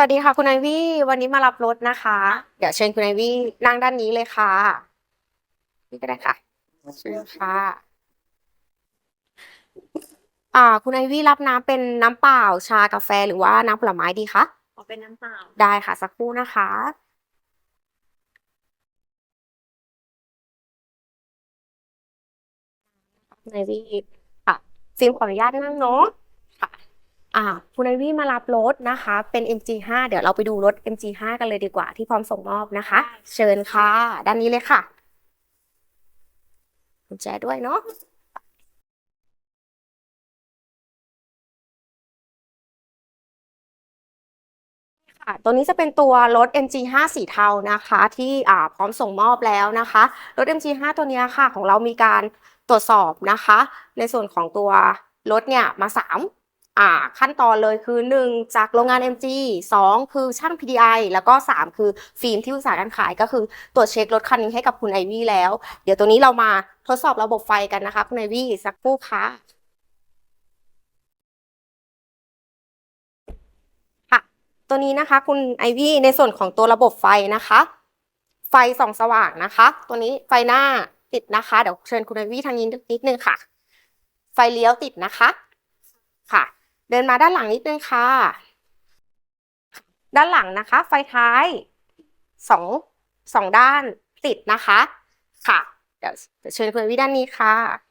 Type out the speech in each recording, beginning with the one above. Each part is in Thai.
สวัสดีค่ะคุณไอวี่วันนี้มารับรถนะคะ เดี๋ยวเชิญคุณไอวี่นั่งด้านนี้เลยค่ะ นี่ก็ได้ค่ะเชิญค่ะ อ่า คุณไอวี่รับน้ำเป็นน้ำเปล่าชากาแฟหรือว่าน้ำผลไม้ดีคะขอเป็นน้ำเปล่าได้ค่ะ สักครู่นะคะ คุณไอวี่ค่ะฟิล์มขออนุญาตนั่งเนาะค่ะ อ่าคุณไอวี่มารับรถนะคะ เป็น MG5 เดี๋ยวเราไปดูรถ MG5 กันเลยดีกว่าที่พร้อมส่งมอบนะคะ เชิญค่ะ ด้านนี้เลยค่ะกุญแจด้วยเนาะค่ะตัวนี้จะเป็นตัวรถ MG5 สีเทานะคะ ที่อ่าพร้อมส่งมอบแล้วนะคะ รถ MG5 ตัวเนี้ยค่ะ ของเรามีการตรวจสอบนะคะ ในส่วนของตัวรถเนี่ยมาสาม อ่าขั้นตอนเลยคือ 1 จากโรงงาน MG 2 คือช่าง PDI แล้วก็ 3 คือฟิล์มที่ปรึกษาการขายก็คือตรวจเช็ครถคันนี้ให้กับคุณไอวี่แล้ว เดี๋ยวตัวนี้เรามาทดสอบระบบไฟกันนะคะ คุณไอวี่สักครู่ค่ะค่ะ ตัวนี้นะคะคุณไอวี่ในส่วนของตัวระบบไฟนะคะ ไฟส่องสว่างนะคะ ตัวนี้ไฟหน้าติดนะคะ เดี๋ยวเชิญคุณไอวี่ทางนี้นิดนึงค่ะ ไฟเลี้ยวติดนะคะค่ะ เดินมาด้านหลังนิดนึงค่ะ ด้านหลังนะคะ ไฟท้ายสองสองด้านติดนะคะ ค่ะ เดี๋ยวเดี๋ยวเชิญคุณวี่ด้านนี้ค่ะ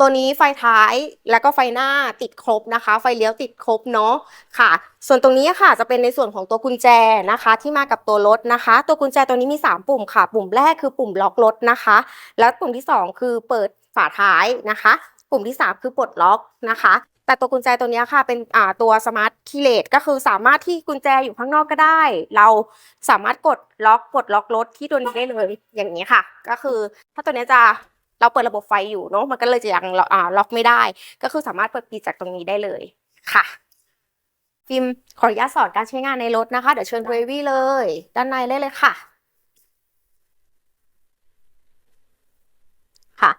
ตัวนี้ไฟท้ายแล้วก็ไฟหน้าติดครบนะคะ ไฟเลี้ยวติดครบเนาะค่ะ ส่วนตรงนี้ค่ะจะเป็นในส่วนของตัวกุญแจนะคะ ที่มากับตัวรถนะคะ ตัวกุญแจตัวนี้มี 3 ปุ่มค่ะ ปุ่มแรกคือปุ่มล็อกรถนะคะ แล้วปุ่มที่ 2 คือเปิดฝาท้ายนะคะ ปุ่มที่ 3 คือปลดล็อกนะคะแต่ตัวกุญแจตัวนี้ค่ะเป็นอ่าตัวสมาร์ทคีเลสก็คือสามารถที่กุญแจอยู่ข้างนอกก็ได้ เราสามารถกดล็อกปลดล็อกรถที่ตัวนี้ได้เลยอย่างนี้ค่ะ ก็คือถ้าตัวนี้จะ เราเปิดระบบไฟอยู่เนาะมันก็เลยจะยังอ่าล็อกไม่ได้ ก็คือสามารถเปิดปิดจากตรงนี้ได้เลยค่ะฟิล์มขออนุญาตสอนการใช้งานในรถนะคะ เดี๋ยวเชิญเววี่เลย ด้านในเลยเลยค่ะ ค่ะ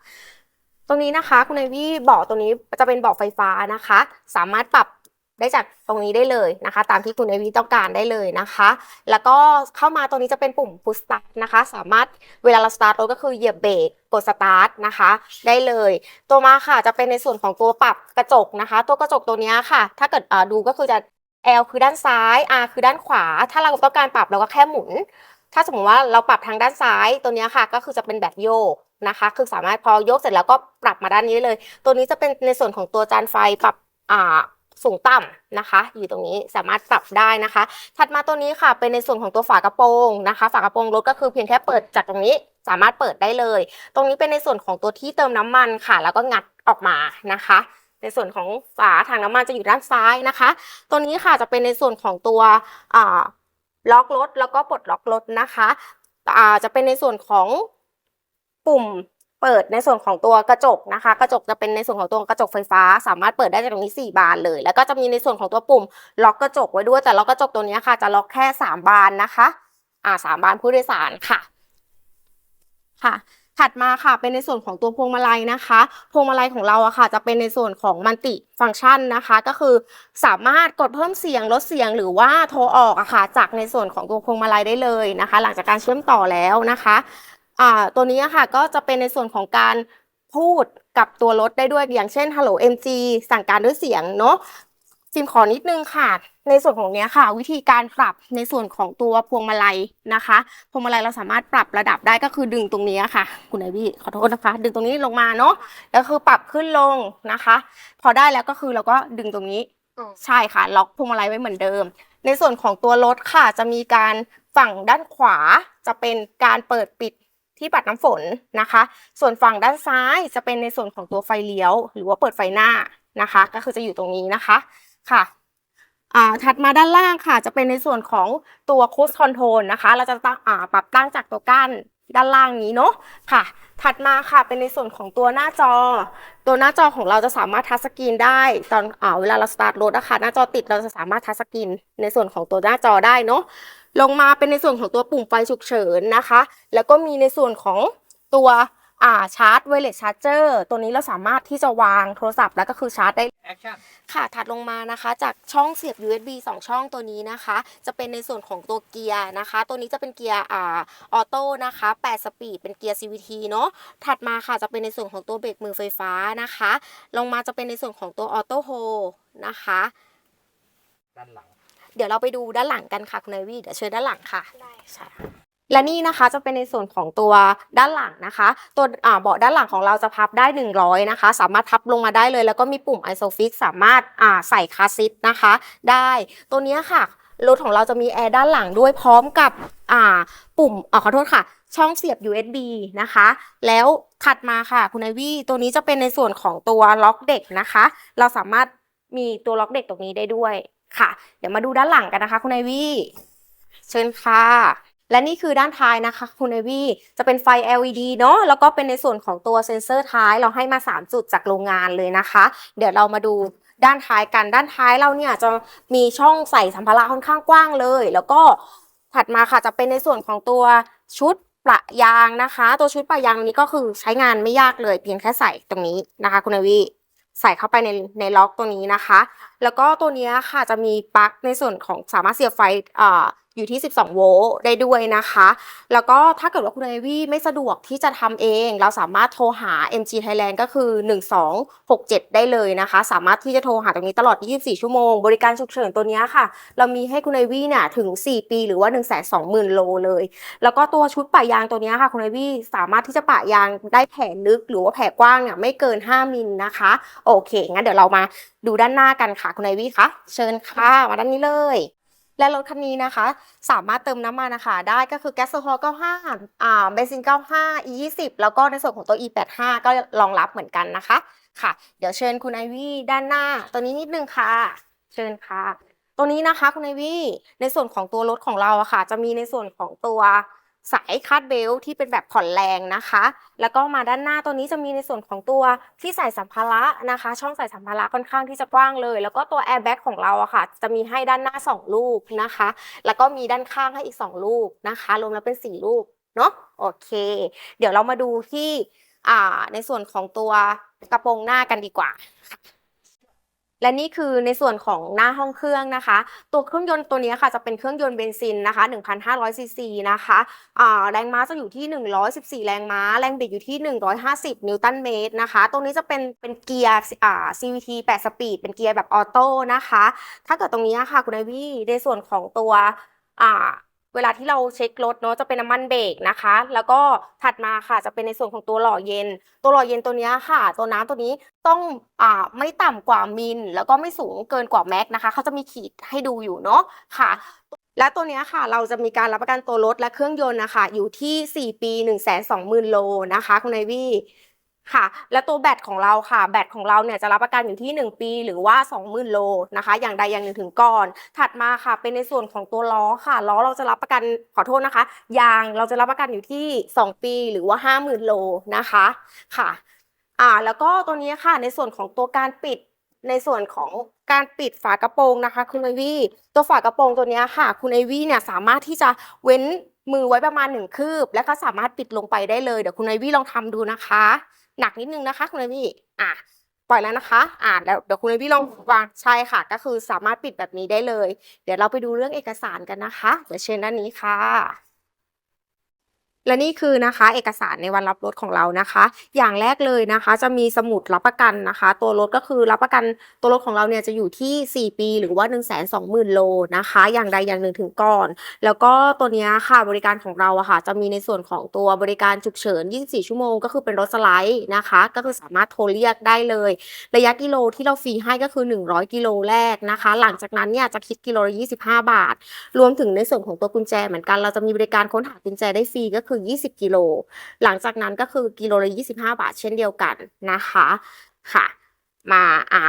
ตรงนี้นะคะ คุณไอวี่เบาะตรงนี้จะเป็นเบาะไฟฟ้านะคะ สามารถปรับ ได้จากตรงนี้ได้เลยนะคะ ตามที่คุณไอวีต้องการได้เลยนะคะ แล้วก็เข้ามาตรงนี้จะเป็นปุ่ม push start นะคะ สามารถเวลาเราสตาร์ทรถก็คือเหยียบเบรกกดสตาร์ทนะคะ ได้เลย ตัวมาค่ะจะเป็นในส่วนของตัวปรับกระจกนะคะ ตัวกระจกตัวนี้ค่ะ ถ้าเกิดดูก็คือจะ L คือด้านซ้าย R คือด้านขวา ถ้าเราต้องการปรับเราก็แค่หมุน ถ้าสมมติว่าเราปรับทางด้านซ้ายตัวนี้ค่ะ ก็คือจะเป็นแบบโยกนะคะ คือสามารถพอโยกเสร็จแล้วก็ปรับมาด้านนี้ได้เลย ตัวนี้จะเป็นในส่วนของตัวจานไฟปรับอ่า สูงต่ำนะคะ อยู่ตรงนี้สามารถปรับได้นะคะ ถัดมาตัวนี้ค่ะเป็นในส่วนของตัวฝากระโปรงนะคะ ฝากระโปรงรถก็คือเพียงแค่เปิดจากตรงนี้สามารถเปิดได้เลย ตรงนี้เป็นในส่วนของตัวที่เติมน้ำมันค่ะ แล้วก็งัดออกมานะคะ ในส่วนของฝาถังน้ำมันจะอยู่ด้านซ้ายนะคะ ตัวนี้ค่ะจะเป็นในส่วนของตัวล็อกรถแล้วก็ปลดล็อกรถนะคะจะเป็นในส่วนของปุ่ม เปิดในส่วนของตัวกระจกนะคะ กระจกจะเป็นในส่วนของตัวกระจกไฟฟ้า สามารถเปิดได้จากตรงนี้ 4 บานเลย แล้วก็จะมีในส่วนของตัวปุ่มล็อกกระจกไว้ด้วยแต่ล็อกกระจกตัวนี้ค่ะ จะล็อกแค่ 3 บานนะคะอ่าสามบานผู้โดยสารค่ะค่ะถัดมาค่ะเป็นในส่วนของตัวพวงมาลัยนะคะ พวงมาลัยของเราอะค่ะ จะเป็นในส่วนของมัลติฟังก์ชันนะคะ ก็คือสามารถกดเพิ่มเสียงลดเสียงหรือว่าโทรออกอะค่ะ จากในส่วนของตัวพวงมาลัยได้เลยนะคะ หลังจากการเชื่อมต่อแล้วนะคะ อ่าตัวนี้อะค่ะก็จะเป็นในส่วนของการพูดกับตัวรถได้ด้วยอย่างเช่น Hello MG สั่งการด้วยเสียงเนาะฟิล์มขอนิดนึงค่ะ ในส่วนของเนี้ยค่ะ วิธีการปรับในส่วนของตัวพวงมาลัยนะคะพวงมาลัยเราสามารถปรับระดับได้ก็คือดึงตรงนี้ค่ะ คุณไอวี่ขอโทษนะคะ ดึงตรงนี้ลงมาเนาะแล้วคือปรับขึ้นลงนะคะ พอได้แล้วก็คือเราก็ดึงตรงนี้ใช่ค่ะ ล็อกพวงมาลัยไว้เหมือนเดิม ในส่วนของตัวรถค่ะจะมีการฝั่งด้านขวาจะเป็นการเปิดปิด ที่ปัดน้ำฝนนะคะ ส่วนฝั่งด้านซ้ายจะเป็นในส่วนของตัวไฟเลี้ยว หรือว่าเปิดไฟหน้านะคะ ก็คือจะอยู่ตรงนี้นะคะค่ะอ่าถัดมาด้านล่างค่ะ จะเป็นในส่วนของตัวคูสคอนโทรลนะคะ เราจะตั้งอ่าปรับตั้งจากตัวก้านด้านล่างนี้เนาะค่ะ ถัดมาค่ะเป็นในส่วนของตัวหน้าจอ ตัวหน้าจอของเราจะสามารถทัชสกรีนได้ตอนอ่าเวลาเราสตาร์ทรถอะคะหน้าจอติดเราจะสามารถทัชสกรีนในส่วนของตัวหน้าจอได้เนาะ ลงมาเป็นในส่วนของตัวปุ่มไฟฉุกเฉินนะคะ แล้วก็มีในส่วนของตัวอ่าชาร์จไวเลสชาร์จเจอร์ตัวนี้เราสามารถที่จะวางโทรศัพท์แล้วก็คือชาร์จได้ Action ค่ะถัดลงมานะคะจากช่องเสียบ USB 2 ช่องตัวนี้นะคะ จะเป็นในส่วนของตัวเกียร์นะคะ ตัวนี้จะเป็นเกียร์อ่าออโต้นะคะ8สปีดเป็นเกียร์ CVT เนาะถัดมาค่ะจะเป็นในส่วนของตัวเบรกมือไฟฟ้านะคะ ลงมาจะเป็นในส่วนของตัวออโต้โฮนะคะด้านหลัง เดี๋ยวเราไปดูด้านหลังกันค่ะคุณนายวีเดี๋ยวเชิญด้านหลังค่ะได้ใช่และนี่นะคะจะเป็นในส่วนของตัวด้านหลังนะคะ ตัวอ่าเบาะด้านหลังของเราจะพับได้ 100 นะคะ สามารถพับลงมาได้เลย แล้วก็มีปุ่ม isofix สามารถอ่าใส่คาสซิทนะคะ ได้ ตัวเนี้ยค่ะรถของเราจะมีแอร์ด้านหลังด้วยพร้อมกับอ่าปุ่มอ่าขอโทษค่ะ ช่องเสียบ USB นะคะ แล้วถัดมาค่ะคุณนายวีตัวนี้จะเป็นในส่วนของตัวล็อกเด็กนะคะ เราสามารถมีตัวล็อกเด็กตรงนี้ได้ด้วย ค่ะ เดี๋ยวมาดูด้านหลังกันนะคะ คุณนายวีเชิญค่ะและนี่คือด้านท้ายนะคะ คุณนายวีจะเป็นไฟ LED เนาะแล้วก็เป็นในส่วนของตัวเซ็นเซอร์ท้ายเราให้มา 3 จุดจากโรงงานเลยนะคะ เดี๋ยวเรามาดูด้านท้ายกันด้านท้ายเราเนี่ยจะมีช่องใส่สัมภาระค่อนข้างกว้างเลย แล้วก็ถัดมาค่ะจะเป็นในส่วนของตัวชุดประยางนะคะ ตัวชุดประยางนี้ก็คือใช้งานไม่ยากเลย เพียงแค่ใส่ตรงนี้นะคะ คุณนายวี ใส่เข้าไปในในล็อกตัวนี้นะคะ แล้วก็ตัวนี้ค่ะจะมีปลั๊กในส่วนของสามารถเสียบไฟ อยู่ที่ 12 โวลต์ได้ด้วยนะคะ แล้วก็ถ้าเกิดว่าคุณเอวี่ไม่สะดวกที่จะทำเอง เราสามารถโทรหา MG Thailand ก็คือ 1267 ได้เลยนะคะ สามารถที่จะโทรหาตรงนี้ตลอด 24 ชั่วโมง บริการฉุกเฉินตัวนี้ค่ะ เรามีให้คุณเอวี่เนี่ยถึง 4 ปีหรือว่า 120,000 โลเลย แล้วก็ตัวชุดปะยางตัวนี้ค่ะคุณเอวี่สามารถที่จะปะยางได้แผลลึกหรือว่าแผลกว้างเนี่ยไม่เกิน 5 มิลนะคะ โอเค งั้นเดี๋ยวเรามาดูด้านหน้ากันค่ะคุณไอวี่คะเชิญค่ะ มาด้านนี้เลย และรถคันนี้นะคะ สามารถเติมน้ำมันนะคะ ได้ก็คือแก๊สโซฮอล์95อ่าเบนซิน 95 E 20 แล้วก็ในส่วนของตัว E 85 ก็รองรับเหมือนกันนะคะ ค่ะ เดี๋ยวเชิญคุณไอวี่ด้านหน้า ตัวนี้นิดนึงค่ะ เชิญค่ะ ตัวนี้นะคะคุณไอวี่ในส่วนของตัวรถของเราอะค่ะ จะมีในส่วนของตัว สายคาดเบลที่เป็นแบบผ่อนแรงนะคะ แล้วก็มาด้านหน้าตัวนี้จะมีในส่วนของตัวที่ใส่สัมภาระนะคะ ช่องใส่สัมภาระค่อนข้างที่จะกว้างเลย แล้วก็ตัวแอร์แบ็กของเราอะค่ะ จะมีให้ด้านหน้า 2 ลูกนะคะ แล้วก็มีด้านข้างให้อีก 2 ลูกนะคะ รวมแล้วเป็น 4 ลูกเนาะโอเค เดี๋ยวเรามาดูที่ในส่วนของตัวกระโปรงหน้ากันดีกว่า และนี่คือในส่วนของหน้าห้องเครื่องนะคะ ตัวเครื่องยนต์ตัวนี้ค่ะจะเป็นเครื่องยนต์เบนซินนะคะ 1,500ซีซีนะคะแรงม้าจะอยู่ที่ 114 แรงม้า แรงบิดอยู่ที่ 150 นิวตันเมตรนะคะ ตรงนี้จะเป็นเป็นเกียร์อ่า CVT 8 สปีด เป็นเกียร์แบบออโต้นะคะ ถ้าเกิดตรงนี้ค่ะคุณไอวี่ในส่วนของตัวอ่า เวลาที่เราเช็ครถเนาะจะเป็นน้ำมันเบรกนะคะ แล้วก็ถัดมาค่ะจะเป็นในส่วนของตัวหล่อเย็น ตัวหล่อเย็นตัวเนี้ยค่ะ ตัวน้ำตัวนี้ต้องอ่าไม่ต่ำกว่ามิลแล้วก็ไม่สูงเกินกว่าแม็กนะคะเขาจะมีขีดให้ดูอยู่เนาะค่ะและตัวเนี้ยค่ะเราจะมีการรับประกันตัวรถและเครื่องยนต์นะคะอยู่ที่ 4 ปี 1 2 0 0 0 0 โลนะคะคุณไอวี่ ค่ะ และตัวแบตของเราค่ะ แบตของเราเนี่ยจะรับประกันอยู่ที่ 1 ปี หรือว่า 20,000 โลนะคะ อย่างใดอย่างหนึ่งถึงก่อน ถัดมาค่ะ เป็นในส่วนของตัวล้อค่ะ ล้อเราจะรับประกันขอโทษนะคะ ยางเราจะรับประกันอยู่ที่ 2 ปีหรือว่า 50,000 โลนะคะค่ะ อ่า แล้วก็ตัวนี้ค่ะ ในส่วนของตัวการปิดในส่วนของ การปิดฝากระโปรงนะคะ คุณไอวี่ตัวฝากระโปรงตัวนี้ค่ะ คุณไอวี่เนี่ยสามารถที่จะเว้นมือไว้ประมาณหนึ่งคืบ แล้วก็สามารถปิดลงไปได้เลยเดี๋ยวคุณไอวี่ลองทำดูนะคะ หนักนิดนึงนะคะ คุณไอวี่อะปล่อยแล้วนะคะ อ่าแล้วเดี๋ยวคุณไอวี่ลองวางใช่ค่ะ ก็คือสามารถปิดแบบนี้ได้เลย เดี๋ยวเราไปดูเรื่องเอกสารกันนะคะ เดี๋ยวเชิญด้านนี้ค่ะ และนี่คือนะคะเอกสารในวันรับรถของเรานะคะ อย่างแรกเลยนะคะ จะมีสมุดรับประกันนะคะ ตัวรถก็คือรับประกันตัวรถของเราเนี่ยจะอยู่ที่ 4 ปี หรือว่า 1 2 0 0 0 0 โลนะคะ อย่างใดอย่างหนึ่งถึงก่อน แล้วก็ตัวนี้ค่ะบริการของเราอะค่ะจะมีในส่วนของตัวบริการฉุกเฉิน 24 ชั่วโมง ก็คือเป็นรถสไลด์นะคะ ก็คือสามารถโทรเรียกได้เลย ระยะกิโลที่เราฟรีให้ก็คือ 100 กิโลแรกนะคะ หลังจากนั้นเนี่ยจะคิดกิโลละ25 บาท รวมถึงในส่วนของตัวกุญแจเหมือนกันเราจะมีบริการค้นหากุญแจได้ฟรีก็คือ20 กิโล หลังจากนั้นก็คือกิโลละ25 บาท เช่นเดียวกันนะคะค่ะ มาอ่า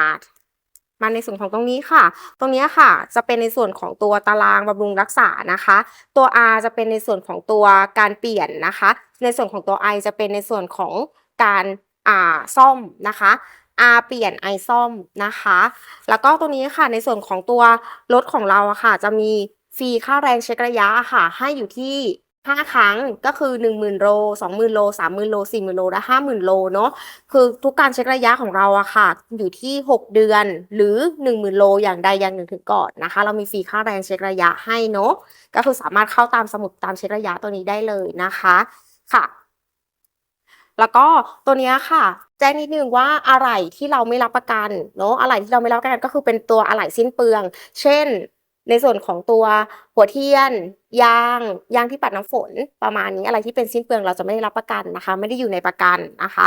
มาในส่วนของตรงนี้ค่ะ ตรงนี้ค่ะจะเป็นในส่วนของตัวตารางบำรุงรักษานะคะ ตัว R จะเป็นในส่วนของตัวการเปลี่ยนนะคะ ในส่วนของตัว I จะเป็นในส่วนของการอ่าซ่อมนะคะ R เปลี่ยน I ซ่อมนะคะ แล้วก็ตัวนี้ค่ะในส่วนของตัวรถของเราค่ะ จะมีฟรีค่าแรงเช็คระยะค่ะ ให้อยู่ที่ ห้าครั้งก็คือหนึ่งหมื่นโลสองหมื่นโลสามหมื่นโลสี่หมื่นโลและห้าหมื่นโลเนาะคือทุกการเช็คระยะของเราอะค่ะ อยู่ที่หกเดือนหรือหนึ่งหมื่นโลอย่างใดอย่างหนึ่งถึงก่อนนะคะ เรามีฟรีค่าแรงเช็คระยะให้เนาะก็คือสามารถเข้าตามสมุดตามเช็คระยะตัวนี้ได้เลยนะคะค่ะ แล้วก็ตัวนี้ค่ะ แจ้งนิดนึงว่าอะไหล่ที่เราไม่รับประกันเนาะอะไหล่ที่เราไม่รับประกันก็คือเป็นตัวอะไหล่สิ้นเปลือง เช่น ในส่วนของตัวหัวเทียน ยางยางที่ปัดน้ำฝนประมาณนี้อะไรที่เป็นสิ้นเปลืองเราจะไม่ได้รับประกันนะคะ ไม่ได้อยู่ในประกันนะคะ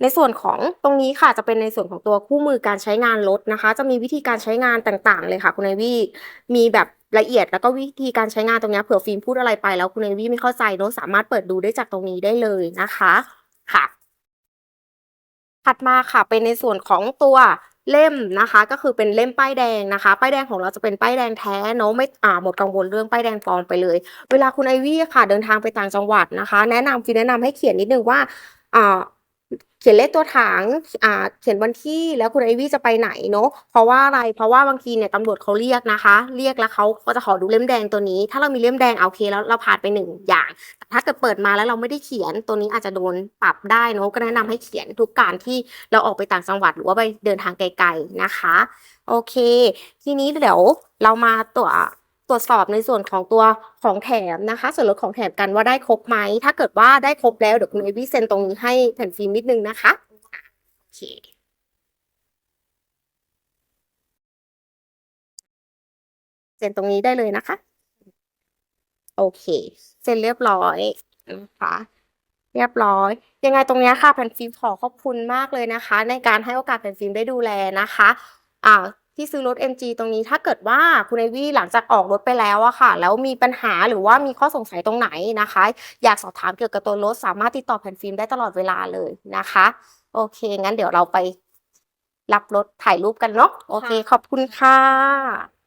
ในส่วนของตรงนี้ค่ะจะเป็นในส่วนของตัวคู่มือการใช้งานรถนะคะ จะมีวิธีการใช้งานต่างๆ เลยค่ะ คุณไอวี่มีแบบละเอียดแล้วก็วิธีการใช้งานตรงนี้เผื่อฟิล์มพูดอะไรไปแล้วคุณไอวี่ไม่เข้าใจเนอะสามารถเปิดดูได้จากตรงนี้ได้เลยนะคะค่ะ ถัดมาค่ะเป็นในส่วนของตัว เล่มนะคะ ก็คือเป็นเล่มป้ายแดงนะคะ ป้ายแดงของเราจะเป็นป้ายแดงแท้เนาะไม่อ่าหมดกังวลเรื่องป้ายแดงปลอมไปเลย เวลาคุณไอวี่ค่ะเดินทางไปต่างจังหวัดนะคะ แนะนำฟีแนะนำให้เขียนนิดนึงว่าอ่า เขียนเลขตัวถังอ่าเขียนวันที่แล้วคุณไอวี่จะไปไหนเนาะเพราะว่าอะไรเพราะว่าบางทีเนี่ยตำรวจเขาเรียกนะคะ เรียกแล้วเขาก็จะขอดูเล่มแดงตัวนี้ ถ้าเรามีเล่มแดงโอเคแล้วเราผ่านไปหนึ่งอย่างแต่ถ้าเกิดเปิดมาแล้วเราไม่ได้เขียนตัวนี้อาจจะโดนปรับได้เนาะก็แนะนำให้เขียนทุกการที่เราออกไปต่างจังหวัดหรือว่าไปเดินทางไกลๆนะคะ โอเค ทีนี้เดี๋ยวเรามาตรว ตรวจสอบในส่วนของตัวของแถมนะคะ ส่วนลดของแถมกันว่าได้ครบไหม ถ้าเกิดว่าได้ครบแล้วเดี๋ยวคุณเอวี่เซ็นตรงนี้ให้แผ่นฟิล์มนิดนึงนะคะโอเคเซ็นตรงนี้ได้เลยนะคะ โอเคเซ็นเรียบร้อยนะคะเรียบร้อย ยังไงตรงนี้ค่ะแผ่นฟิล์มขอขอบคุณมากเลยนะคะ ในการให้โอกาสแผ่นฟิล์มได้ดูแลนะคะ อ่า ที่ซื้อรถ MG ตรงนี้ถ้าเกิดว่าคุณไอวี่หลังจากออกรถไปแล้วอะค่ะ แล้วมีปัญหาหรือว่ามีข้อสงสัยตรงไหนนะคะ อยากสอบถามเกี่ยวกับตัวรถ สามารถติดต่อแผ่นฟิล์มได้ตลอดเวลาเลยนะคะ โอเค งั้นเดี๋ยวเราไปรับรถถ่ายรูปกันเนาะโอเค ขอบคุณค่ะ